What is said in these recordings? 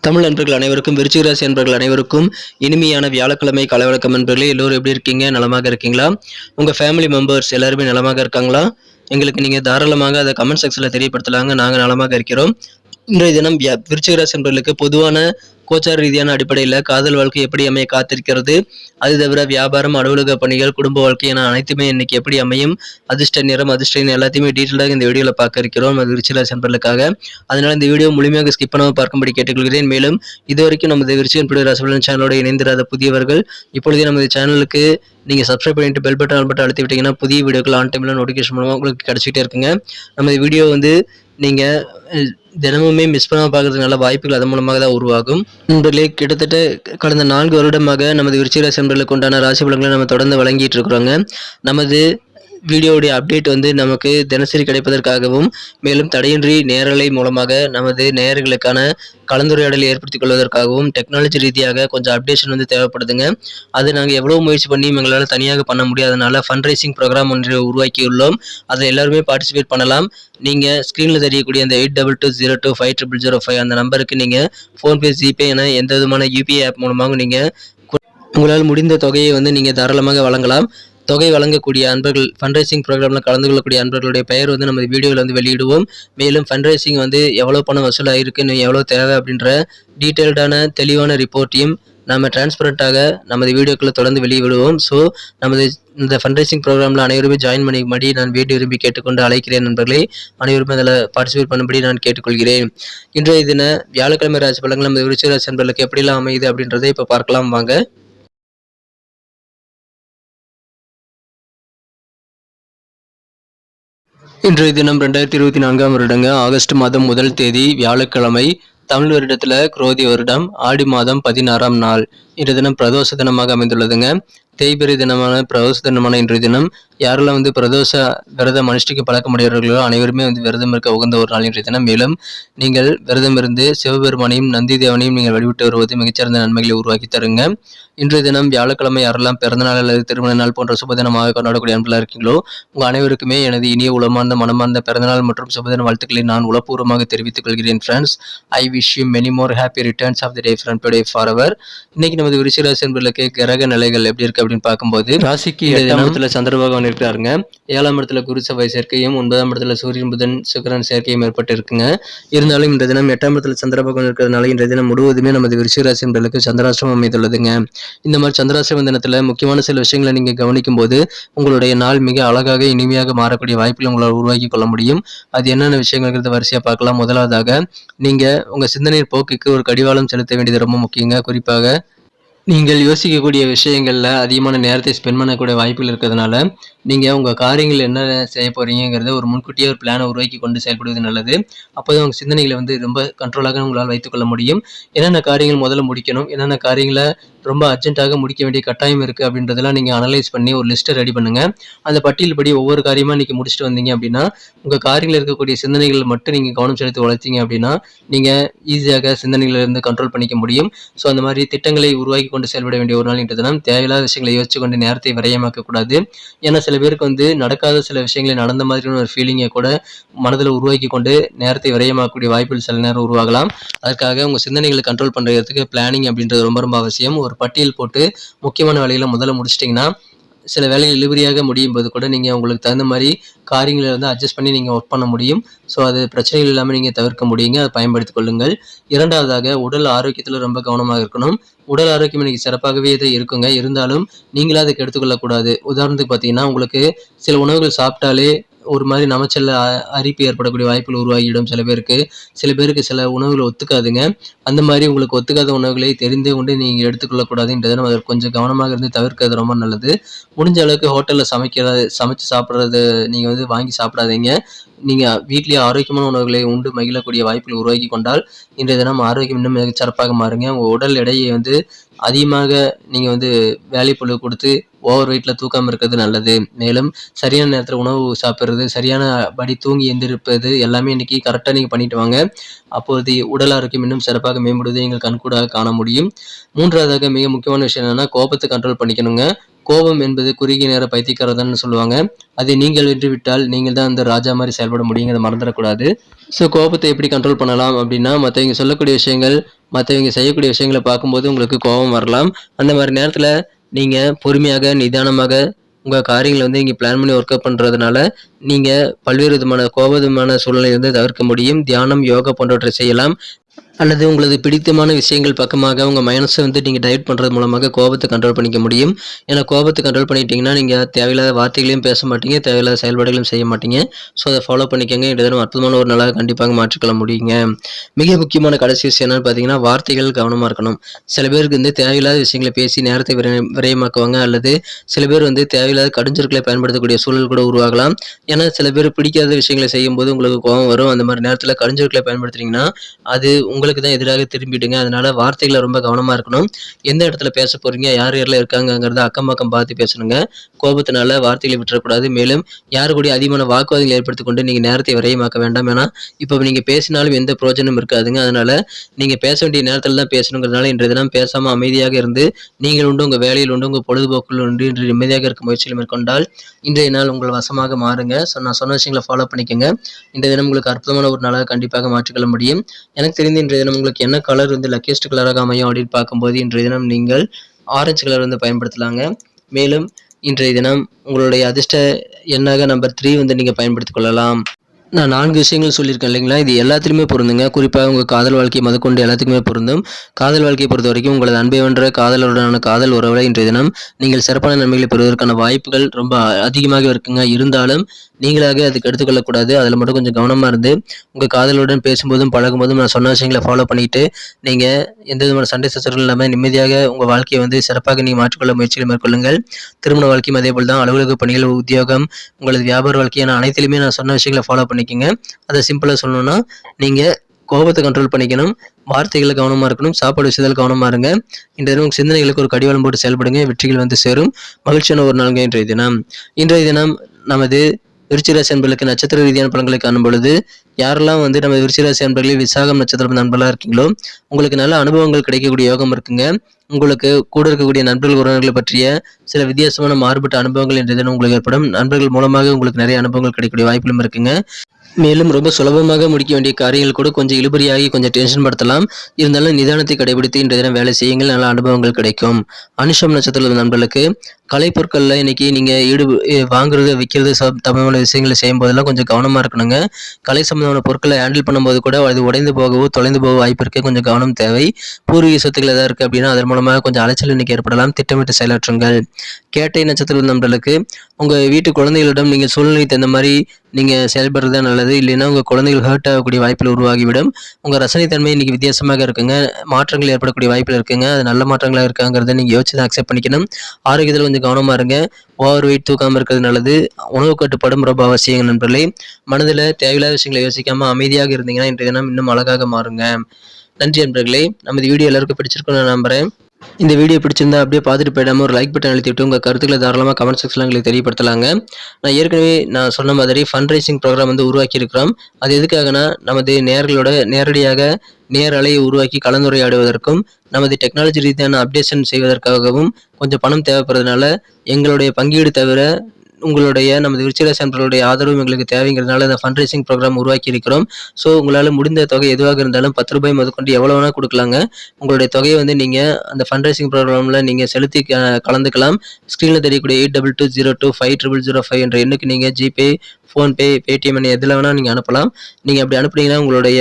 தமிழ் நண்பர்கள் அனைவருக்கும் விருச்சிகராசி நண்பர்கள் அனைவருக்கும் இனிமையான வியாழக்கிழமை கலவழக்கம் நண்பர்களே எல்லோரும் எப்படி இருக்கீங்க? நலமாக இருக்கீங்களா? உங்கள் ஃபேமிலி மெம்பர்ஸ் எல்லாருமே நலமாக இருக்காங்களா? எங்களுக்கு நீங்கள் தாராளமாக அதை கமெண்ட் செக்ஷனில் தெரியப்படுத்தலாங்க. நாங்கள் நலமாக இருக்கிறோம். இன்றைய தினம் வியா- விருச்சிகராசி என்பவர்களுக்கு பொதுவான கோச்சார ரீதியான அடிப்படையில் காதல் வாழ்க்கை எப்படி அமைய காத்திருக்கிறது? அது தவிர வியாபாரம் அலுவலக பணிகள் குடும்ப வாழ்க்கை என அனைத்துமே இன்னைக்கு எப்படி அமையும்? அதிர்ஷ்ட நிறம் அதிர்ஷ்ட எல்லாத்தையுமே டீட்டெயிலாக இந்த வீடியோவில் பார்க்க இருக்கிறோம். அது விருச்சிகராசி நண்பர்களுக்காக அதனால இந்த வீடியோ முழுமையாக ஸ்கிப் பண்ணாமல் பார்க்கும்படி கேட்டுக்கொள்கிறேன். மேலும் இதுவரைக்கும் நமது விருச்சிகன் பிடி ராசிபலன் சேனலோட இணைந்திராத புதியவர்கள் இப்பொழுதே நமது சேனலுக்கு நீங்கள் சப்ஸ்கிரைப் பண்ணிட்டு பெல் பட்டன் ஆல் பட்டன் அழுத்தி விட்டீங்கன்னா புதிய வீடியோக்கள் ஆன் டைமில் நோட்டிஃபிகேஷன் மூலமாக உங்களுக்கு கிடச்சிக்கிட்டே இருக்குங்க. நமது வீடியோ வந்து நீங்கள் தினமுமே மிஸ் பண்ணாமல் பார்க்கறதுனால வாய்ப்புகள் அதன் மூலமாக தான் உருவாகும். நண்பர்களே கிட்டத்தட்ட கடந்த நான்கு வருடமாக நமது விருச்சிகராசி நண்பர்களுக்கு உண்டான ராசி பலன்களை நம்ம தொடர்ந்து வழங்கிட்டு இருக்கிறோங்க. நமது வீடியோவுடைய அப்டேட் வந்து நமக்கு தினசரி கிடைப்பதற்காகவும் மேலும் தடையின்றி நேரலை மூலமாக நமது நேயர்களுக்கான கலந்துரையாடலை ஏற்படுத்திக் கொள்வதற்காகவும் டெக்னாலஜி ரீதியாக கொஞ்சம் அப்டேஷன் வந்து தேவைப்படுதுங்க. அது நாங்கள் எவ்வளோ முயற்சி பண்ணியும் எங்களால் தனியாக பண்ண முடியாதனால ஃபண்ட் ரைசிங் ப்ரோக்ராம் ஒன்று உருவாக்கியுள்ளோம். அதில் எல்லாருமே பார்ட்டிசிபேட் பண்ணலாம். நீங்கள் ஸ்க்ரீனில் தெரியக்கூடிய அந்த eight double two zero two five triple zero five அந்த நம்பருக்கு நீங்கள் ஃபோன்பே ஜிபே என எந்த விதமான யூபிஐ ஆப் மூலமாக நீங்கள் உங்களால் முடிந்த தொகையை வந்து நீங்கள் தாராளமாக வழங்கலாம். தொகை வழங்கக்கூடிய அன்பர்கள் ஃபண்ட்ரைசிங் ப்ரோக்ராமில் கலந்து கொள்ளக்கூடிய அன்பர்களுடைய பெயர் வந்து நம்ம வீடியோவில் வந்து வெளியிடுவோம். மேலும் ஃபண்ட்ரைசிங் வந்து எவ்வளோ பணம் வசூலாகிருக்கு இன்னும் எவ்வளோ தேவை அப்படின்ற டீட்டெயில்டான தெளிவான ரிப்போர்ட்டையும் நம்ம டிரான்ஸ்பரண்ட்டாக நமது வீடியோக்களை தொடர்ந்து வெளியிடுவோம். ஸோ நமது இந்த ஃபண்ட்ரைசிங் ப்ரோக்ராமில் அனைவருமே ஜாயின் பண்ணிக்கும்படி நான் வீடியோ விரும்பி கேட்டுக்கொண்டு அழைக்கிறேன் நண்பர்களே. அனைவருமே அதில் பார்ட்டிசிபேட் பண்ணும்படி நான் கேட்டுக்கொள்கிறேன். இன்றைய தின வியாழக்கிழமை ராசி பலங்கள் நமது விருச்சிக ராசி நண்பர்களுக்கு எப்படிலாம் அமையுது அப்படின்றதை இப்போ பார்க்கலாம் வாங்க. இன்றைய தினம் ரெண்டாயிரத்தி இருபத்தி நான்காம் வருடங்க ஆகஸ்ட் மாதம் முதல் தேதி வியாழக்கிழமை தமிழ் வருடத்துல குரோதி வருடம் ஆடி மாதம் பதினாறாம் நாள். இன்றைய தினம் பிரதோஷ தினமாக அமைந்துள்ளதுங்க. தேய்பிரை தினமான பிரதோஷ தினமான இன்றைய தினம் யாரெல்லாம் வந்து பிரதோஷ விரதம் அனுஷ்டிக்க பழக்கமுடையவர்களோ அனைவருமே வந்து விரதம் இருக்க உகந்த ஒரு நாள் இன்றைய தினம். மேலும் நீங்கள் விரதம் இருந்து சிவபெருமானையும் நந்தி தேவனையும் நீங்கள் வழிபட்டு வருவது மிகச்சிறந்த நன்மைகளை உருவாக்கி தருங்க. இன்றைய தினம் வியாழக்கிழமை யாரெல்லாம் பிறந்தநாள் அல்லது திருமண நாள் போன்ற சுபதினமாக கொண்டாடக்கூடிய அன்பர்களாக இருக்கீங்களோ உங்கள் அனைவருக்குமே எனது இனிய உளமார்ந்த மனமார்ந்த பிறந்தநாள் மற்றும் சுபதின வாழ்த்துக்களை நான் உளப்பூர்வமாக தெரிவித்துக் கொள்கிறேன் friends I wish you many more happy returns of the day friend today for our இன்னைக்கு நமது விருச்சிராசி என்பர்களுக்கு கிரக நிலைகள் எப்படி இருக்க அப்படின்னு பார்க்கும்போது ராசிக்கு எட்டாம் இடத்துல சந்திர பகவான் இருக்கிறாருங்க. ஏழாம் இடத்துல குரு செவ்வாய் சேர்க்கையும் ஒன்பதாம் இடத்துல சூரியன் புதன் சுக்கிரன் சேர்க்கையும் ஏற்பட்டு இருக்குங்க. இருந்தாலும் இந்த தினம் எட்டாம் இடத்துல சந்திர பகவான் இருக்கிறதுனால இன்றைய தினம் முழுவதுமே நமது விருச்சிகராசி என்பர்களுக்கு சந்திராசிரமம் அமைந்துள்ளதுங்க. இந்த மாதிரி சந்திராசிரம தினத்துல முக்கியமான சில விஷயங்களை நீங்க கவனிக்கும் போது உங்களுடைய நாள் மிக அழகாக இனிமையாக மாறக்கூடிய வாய்ப்புகளை உங்களால் உருவாக்கி கொள்ள முடியும். அது என்னென்ன விஷயங்கள்ங்கிறத வரிசையா பார்க்கலாம். முதலாவதாக நீங்க உங்க சிந்தனை போக்குக்கு ஒரு கடிவாளம் செலுத்த வேண்டியது ரொம்ப முக்கியங்க. குறிப்பாக நீங்கள் யோசிக்கக்கூடிய விஷயங்களில் அதிகமான நேரத்தை ஸ்பெண்ட் பண்ணக்கூடிய வாய்ப்புகள் இருக்கிறதுனால நீங்கள் உங்கள் காரியங்கள் என்ன செய்ய போகிறீங்கிறத ஒரு முன்கூட்டியே ஒரு பிளானை உருவாக்கி கொண்டு செயல்படுவது நல்லது. அப்போ தான் உங்கள் சிந்தனைகளை வந்து ரொம்ப கண்ட்ரோலாக உங்களால் வைத்துக்கொள்ள முடியும். என்னென்ன காரியங்கள் முதல்ல முடிக்கணும் என்னென்ன காரியங்களை ரொம்ப அர்ஜென்ட்டாக முடிக்க வேண்டிய கட்டாயம் இருக்குது அப்படின்றதெல்லாம் நீங்கள் அனலைஸ் பண்ணி ஒரு லிஸ்ட்டை ரெடி பண்ணுங்கள் அந்த பட்டியல் படி ஒவ்வொரு காரியமாக இன்றைக்கி முடிச்சுட்டு வந்தீங்க அப்படின்னா உங்கள் காரியங்களில் இருக்கக்கூடிய சிந்தனைகள் மட்டும் நீங்கள் கவனம் செலுத்தி வளர்த்தீங்க அப்படின்னா நீங்கள் ஈஸியாக சிந்தனைகளிலிருந்து கண்ட்ரோல் பண்ணிக்க முடியும். ஸோ அந்த மாதிரி திட்டங்களை உருவாக்கி கொண்டு செயல்பட வேண்டிய ஒரு நாள் இன்றைய தினம். தேவையில்லாத விஷயங்களை யோசிச்சு கொண்டு நேரத்தை விரயமாக்க கூடாது ஏன்னா சில பேருக்கு வந்து நடக்காத சில விஷயங்களை நடந்த மாதிரியான ஒரு ஃபீலிங்கை கூட மனதில் உருவாக்கி கொண்டு நேரத்தை விரயமாக்கக்கூடிய வாய்ப்புகள் சில நேரம் உருவாகலாம். அதுக்காக உங்கள் சிந்தனைகளை கண்ட்ரோல் பண்ணுறதுக்கு பிளானிங் அப்படின்றது ரொம்ப ரொம்ப அவசியம். ஒரு பட்டியல் போட்டு முக்கியமான வேலைகளை முதல்ல முடிச்சிட்டிங்கன்னா சில வேலைகள் இழுபறியாக முடியும் போது கூட நீங்கள் உங்களுக்கு தகுந்த மாதிரி காரியங்களை வந்து அட்ஜஸ்ட் பண்ணி நீங்கள் ஒர்க் பண்ண முடியும். ஸோ அது பிரச்சனைகள் இல்லாமல் நீங்கள் தவிர்க்க முடியுங்க. அதை பயன்படுத்திக் கொள்ளுங்கள். இரண்டாவதாக உடல் ஆரோக்கியத்தில் ரொம்ப கவனமாக இருக்கணும். உடல் ஆரோக்கியம் இன்னைக்கு சிறப்பாகவே இது இருக்குங்க. இருந்தாலும் நீங்களே அதுக்கு எடுத்துக்கொள்ளக்கூடாது உதாரணத்துக்கு பார்த்தீங்கன்னா உங்களுக்கு சில உணவுகள் சாப்பிட்டாலே ஒரு மாதிரி நமச்சல்ல அரிப்பு ஏற்படக்கூடிய வாய்ப்புகள் உருவாகிடும் சில பேருக்கு. சில பேருக்கு சில உணவுகள் ஒத்துக்காதுங்க. அந்த மாதிரி உங்களுக்கு ஒத்துக்காத உணவுகளை தெரிந்தே கொண்டு நீங்கள் எடுத்துக்கொள்ளக்கூடாதுன்றது நம்ம அதில் கொஞ்சம் கவனமாக இருந்து தவிர்க்கிறது ரொம்ப நல்லது. முடிஞ்ச அளவுக்கு ஹோட்டலில் சமைக்கிறது சமைச்சு சாப்பிட்றது நீங்கள் வந்து வாங்கி சாப்பிடாதீங்க. நீங்கள் வீட்டிலேயே ஆரோக்கியமான உணவுகளை உண்டு மகிழக்கூடிய வாய்ப்புகள் உருவாக்கி கொண்டால் இன்றைய தினம் ஆரோக்கியம் இன்னும் மிகச்சிறப்பாக மாறுங்க. உங்கள் உடல் எடையை வந்து அதிகமாக நீங்கள் வந்து வேலைப்பொழுது கொடுத்து ஓவர் வெயிட்டில் தூக்காமல் இருக்கிறது நல்லது. மேலும் சரியான நேரத்தில் உணவு சாப்பிட்றது சரியான படி தூங்கி எந்திருப்பது எல்லாமே இன்றைக்கி கரெக்டாக நீங்கள் பண்ணிட்டு வாங்க. அப்போது உடல் ஆரோக்கியம் இன்னும் சிறப்பாக மேம்படுவதை நீங்கள் கண்கூடாக காண முடியும். மூன்றாவதாக மிக முக்கியமான விஷயம் என்னென்னா கோபத்தை கண்ட்ரோல் பண்ணிக்கணுங்க. கோபம் என்பது குறுகிய நேர பைத்தியக்காரதான்னு சொல்லுவாங்க. அதை நீங்கள் வென்று விட்டால் நீங்கள் தான் அந்த ராஜா மாதிரி செயல்பட முடியுங்கிறத மறந்துடக்கூடாது. ஸோ கோபத்தை எப்படி கண்ட்ரோல் பண்ணலாம் அப்படின்னா மற்றவங்க சொல்லக்கூடிய விஷயங்கள் மற்றவங்க செய்யக்கூடிய விஷயங்களை பார்க்கும்போது உங்களுக்கு கோபம் வரலாம். அந்த மாதிரி நேரத்தில் நீங்கள் பொறுமையாக நிதானமாக உங்கள் காரியங்களை வந்து இங்கே பிளான் பண்ணி ஒர்க் அவுட் பண்ணுறதுனால நீங்கள் பல்வேறு விதமான கோபமான விதமான சூழ்நிலையிலிருந்து தவிர்க்க முடியும். தியானம் யோகா போன்றவற்றை செய்யலாம். அல்லது உங்களது பிடித்தமான விஷயங்கள் பக்கமாக உங்கள் மைனஸை வந்து நீங்கள் டைட் பண்ணுறது மூலமாக கோபத்தை கண்ட்ரோல் பண்ணிக்க முடியும். ஏன்னா கோபத்தை கண்ட்ரோல் பண்ணிட்டீங்கன்னா நீங்கள் தேவையில்லாத வார்த்தைகளையும் பேச மாட்டீங்க தேவையில்லாத செயல்பாடுகளையும் செய்ய மாட்டீங்க. ஸோ அதை ஃபாலோ பண்ணிக்கோங்க. இது அற்புதமான ஒரு நாளாக கண்டிப்பாக மாற்றிக்கொள்ள முடியுங்க. மிக முக்கியமான கடைசி விஷயம் என்னென்னு பார்த்தீங்கன்னா வார்த்தைகள் கவனமாக இருக்கணும். சில பேருக்கு வந்து தேவையில்லாத விஷயங்களை பேசி நேரத்தை விரை விரயமாக்குவாங்க அல்லது சில பேர் வந்து தேவையில்லாத கடுஞ்சொற்களை பயன்படுத்தக்கூடிய சூழல் கூட உருவாகலாம். ஏன்னா சில பேர் பிடிக்காத விஷயங்களை செய்யும்போது உங்களுக்கு கோபம் வரும். அந்த மாதிரி நேரத்தில் கடுஞ்சொற்களை பயன்படுத்துறீங்கன்னா அது உங்களுக்கு தான் எதிராக திரும்பிடுங்க. அதனால வார்த்தைகளை ரொம்ப கவனமாக இருக்கணும். எந்த இடத்துல பேச போறீங்க யார் யாரெல்லாம் இருக்காங்கிறத அக்கம் பக்கம் பார்த்து பேசணுங்க. கோபத்தினால வார்த்தைகளை விட்டுறக்கூடாது. மேலும் யாரு கூட அதிகமான வாக்குவாதங்கள் ஏற்படுத்தி கொண்டு நீங்கள் நேரத்தை விரயமாக்க வேண்டாம். ஏன்னா இப்போ நீங்கள் பேசினாலும் எந்த பிரோஜனம் இருக்காதுங்க. அதனால நீங்கள் பேச வேண்டிய நேரத்தில் தான் பேசணுங்கிறதுனால இன்றைய தினம் பேசாமல் அமைதியாக இருந்து நீங்கள் உண்டு உங்கள் வேலையில் உண்டு உங்கள் பொழுதுபோக்கில் உண்டு இன்று நிம்மதியாக இருக்க முயற்சியில் மேற்கொண்டால் இன்றைய நாள் உங்கள் வசமாக மாறுங்க. ஸோ நான் சொன்ன விஷயங்களை ஃபாலோ பண்ணிக்கோங்க. இன்றைய தினம் உங்களுக்கு அற்புதமான ஒரு நாளாக கண்டிப்பாக மாற்றிக்கொள்ள முடியும். எனக்கு தெரிந்து இன்றைய தினம் உங்களுக்கு என்ன கலர் வந்து லக்கியஸ்ட் கலராக அமையும் அப்படின்னு பார்க்கும்போது இன்றைய தினம் நீங்கள் ஆரஞ்சு கலர் வந்து பயன்படுத்தலாங்க. மேலும் இன்றைய தினம் உங்களுடைய அதிர்ஷ்ட எண்ணாக நம்பர் த்ரீ வந்து நீங்கள் பயன்படுத்திக் கொள்ளலாம். நான் நான்கு விஷயங்கள் சொல்லியிருக்கேன் இல்லைங்களா? இது எல்லாத்துலேயுமே பொருந்துங்க. குறிப்பாக உங்கள் காதல் வாழ்க்கையை முதற்கொண்டு எல்லாத்துக்குமே பொருந்தும். காதல் வாழ்க்கையை பொறுத்த வரைக்கும் உங்களது அன்பை வென்ற காதலுடனான காதல் உறவுல இன்றைய தினம் நீங்கள் சிறப்பான நன்மைகளை பெறுவதற்கான வாய்ப்புகள் ரொம்ப அதிகமாக இருக்குங்க. இருந்தாலும் நீங்களாக அதுக்கு எடுத்துக்கொள்ளக்கூடாது. அதில் மட்டும் கொஞ்சம் கவனமாக இருந்து உங்கள் காதலுடன் பேசும்போதும் பழகும்போதும் நான் சொன்ன விஷயங்களை ஃபாலோ பண்ணிட்டு நீங்கள் எந்த விதமான சண்டை சச்சரவுகள் இல்லாமல் நிம்மதியாக உங்கள் வாழ்க்கையை வந்து சிறப்பாக நீங்கள் மாற்றிக்கொள்ள முயற்சிகள் மேற்கொள்ளுங்கள். திருமண வாழ்க்கையும் அதே போல் தான். அலுவலக பணிகள் உத்தியோகம் உங்களது வியாபார வாழ்க்கையான அனைத்திலுமே நான் சொன்ன விஷயங்களை ஃபாலோ பண்ணிக்கோங்க. அதை சிம்பிளாக சொல்லணும்னா நீங்கள் கோபத்தை கண்ட்ரோல் பண்ணிக்கணும். வார்த்தைகளை கவனமாக இருக்கணும். சாப்பாடு விஷயத்தில் கவனமாக இருங்க. இந்த தினம் சிந்தனைகளுக்கு ஒரு கடிவாளம் போட்டு செயல்படுங்க. வெற்றிகள் வந்து சேரும். மகிழ்ச்சியான ஒரு நாளுங்க இன்றைய தினம். இன்றைய தினம் நமது விருச்சிராசி அன்பர்களுக்கு நட்சத்திர ரீதியான பலன்களை காணும் பொழுது யாரெல்லாம் வந்து நம்ம விருச்சிராசி அன்பர்களில் விசாகம் நட்சத்திரம் நண்பர்களாக இருக்கீங்களோ உங்களுக்கு நல்ல அனுபவங்கள் கிடைக்கக்கூடிய யோகம் இருக்குங்க. உங்களுக்கு கூட இருக்கக்கூடிய நண்பர்கள் உறவினர்களை பற்றிய சில வித்தியாசமான மாறுபட்ட அனுபவங்கள் என்ற உங்களுக்கு ஏற்படும். நண்பர்கள் மூலமாக உங்களுக்கு நிறைய அனுபவங்கள் கிடைக்கக்கூடிய வாய்ப்புகளும் இருக்குங்க. மேலும் ரொம்ப சுலபமாக முடிக்க வேண்டிய காரியங்கள் கூட கொஞ்சம் இழுபறியாகி கொஞ்சம் டென்ஷன் படுத்தலாம். இருந்தாலும் நிதானத்தை கடைபிடித்து இன்றைய தினம் வேலை செய்யுங்கள். நல்ல அனுபவங்கள் கிடைக்கும். அனுஷம் நட்சத்திர நண்பர்களுக்கு கலைப்பொருட்களில் இன்னைக்கு நீங்கள் ஈடு வாங்குறது விற்கிறது சம்பந்தமான விஷயங்களை செய்யும் போதெல்லாம் கொஞ்சம் கவனமாக இருக்கணுங்க. கலை சம்பந்தமான பொருட்களை ஹேண்டில் பண்ணும்போது கூட அது உடைந்து போகவோ தொலைந்து போக வாய்ப்பு இருக்குது கொஞ்சம் கவனம் தேவை. பூர்வீக சொத்துக்கள் எதாவது இருக்குது அப்படின்னா அதன் மூலமாக கொஞ்சம் அலைச்சல் இன்னைக்கு ஏற்படலாம். திட்டமிட்டு செயலாற்றுங்கள். கேட்டை நட்சத்திர நண்பர்களுக்கு உங்கள் வீட்டு குழந்தைகளிடம் நீங்கள் சூழ்நிலை தகுந்த மாதிரி நீங்கள் செயல்படுறது தான் நல்லது இல்லைன்னா உங்கள் குழந்தைகள் ஹர்ட் ஆகக்கூடிய வாய்ப்பில் உருவாகிவிடும். உங்கள் ரசனைத்தன்மை இன்னைக்கு வித்தியாசமாக இருக்குங்க. மாற்றங்கள் ஏற்படக்கூடிய வாய்ப்பில் இருக்குங்க. அது நல்ல மாற்றங்களாக இருக்காங்கிறத நீங்கள் யோசிச்சு தான் அக்செப்ட் பண்ணிக்கணும். ஆரோக்கியத்தில் கொஞ்சம் கவனமாக இருங்க. ஓவர் வெயிட் தூக்காமல் இருக்கிறது நல்லது. உணவு கட்டுப்பாடும் ரொம்ப அவசியம் நண்பர்களே. மனதில் தேவையில்லாத விஷயங்களை யோசிக்காமல் அமைதியாக இருந்தீங்கன்னா இன்றைய தினம் இன்னும் அழகாக மாறுங்க. நன்றி நண்பர்களே. நமது வீடியோ எல்லாருக்கும் பிடிச்சிருக்கும்னு நான் நம்புகிறேன் இந்த வீடியோ பிடிச்சிருந்தா அப்படியே பார்த்துட்டு போயிடாம ஒரு லைக் பட்டன் அழுத்திட்டு உங்கள் கருத்துக்களை தாராளமாக கமெண்ட் செக்ஷனில் எங்களுக்கு தெரியப்படுத்தலாங்க. நான் ஏற்கனவே நான் சொன்ன மாதிரி ஃபண்ட் ரைசிங் ப்ரோக்ராம் வந்து உருவாக்கியிருக்கிறோம். அது எதுக்காகனா நமது நேர்களோட நேரடியாக நேர் அலையை உருவாக்கி கலந்துரையாடுவதற்கும் நமது டெக்னாலஜி ரீதியான அப்டேஷன் செய்வதற்காகவும் கொஞ்சம் பணம் தேவைப்படுறதுனால எங்களுடைய பங்கீடு தவிர உங்களுடைய நமது விருச்சிக சென்டர்களுடைய ஆதரவும் எங்களுக்கு தேவைங்கிறதுனால இந்த ஃபண்ட் ரைசிங் ப்ரோக்ராம் உருவாக்கி இருக்கிறோம் ஸோ உங்களால் முடிந்த தொகை எதுவாக இருந்தாலும் பத்து ரூபாய் முதற்கொண்டு எவ்வளோ வேணால் கொடுக்கலாங்க. உங்களுடைய தொகையை வந்து நீங்கள் அந்த ஃபண்ட் ரைசிங் ப்ரோக்ராமில் நீங்கள் செலுத்தி கலந்துக்கலாம். ஸ்க்ரீனில் தெரியக்கூடிய eight double two zero two five triple zero five என்ற எண்ணுக்கு நீங்கள் ஜிபே ஃபோன்பே பேடிஎம் எதில் வேணால் நீங்கள் அனுப்பலாம். நீங்கள் அப்படி அனுப்புனீங்கன்னா உங்களுடைய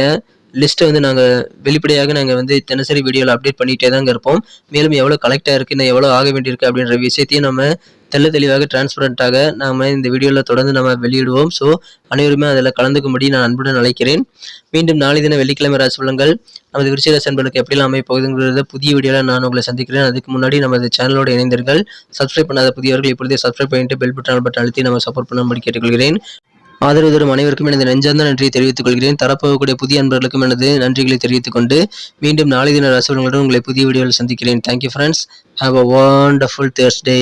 லிஸ்ட்டை வந்து நாங்கள் வெளிப்படையாக நாங்கள் வந்து தினசரி வீடியோவில் அப்டேட் பண்ணிகிட்டே தாங்க இருப்போம். மேலும் எவ்வளோ கலெக்ட் ஆகிருக்கு இன்னும் எவ்வளோ ஆக வேண்டியிருக்கு அப்படின்ற விஷயத்தையும் நம்ம தெல்ல தெளிவாக டிரான்ஸ்பரண்ட்டாக நாம் இந்த வீடியோவில் தொடர்ந்து நம்ம வெளியிடுவோம். ஸோ அனைவருமே அதில் கலந்துக்கும்படி நான் அன்புடன் அழைக்கிறேன். மீண்டும் நாளை தின வெள்ளிக்கிழமை ராசி பலன்கள் நமது விருச்சிக அன்பர்களுக்கு எப்படிலாம் அமைய போகுதுங்கிறத புதிய வீடியோவில் நான் உங்களை சந்திக்கிறேன். அதுக்கு முன்னாடி நமது சேனலோட இணைந்தீர்கள் சப்ஸ்கிரைப் பண்ணாத புதியவர்கள் இப்பொழுதே சப்ஸ்கிரைப் பண்ணிட்டு பெல் பட்டன் பட்டன் அழுத்தி நம்ம சப்போர்ட் பண்ணும்படி கேட்டுக்கொள்கிறேன். ஆதரவு தரும் அனைவருக்கும் எனது நெஞ்சார்ந்த நன்றியை தெரிவித்துக் கொள்கிறேன். தரப்போகக்கூடிய புதிய அன்பர்களுக்கும் எனது நன்றிகளை தெரிவித்துக் கொண்டு மீண்டும் நாளை தின ரசவங்களுடன் உங்களை புதிய வீடியோவில் சந்திக்கிறேன். Thank you friends have a wonderful Thursday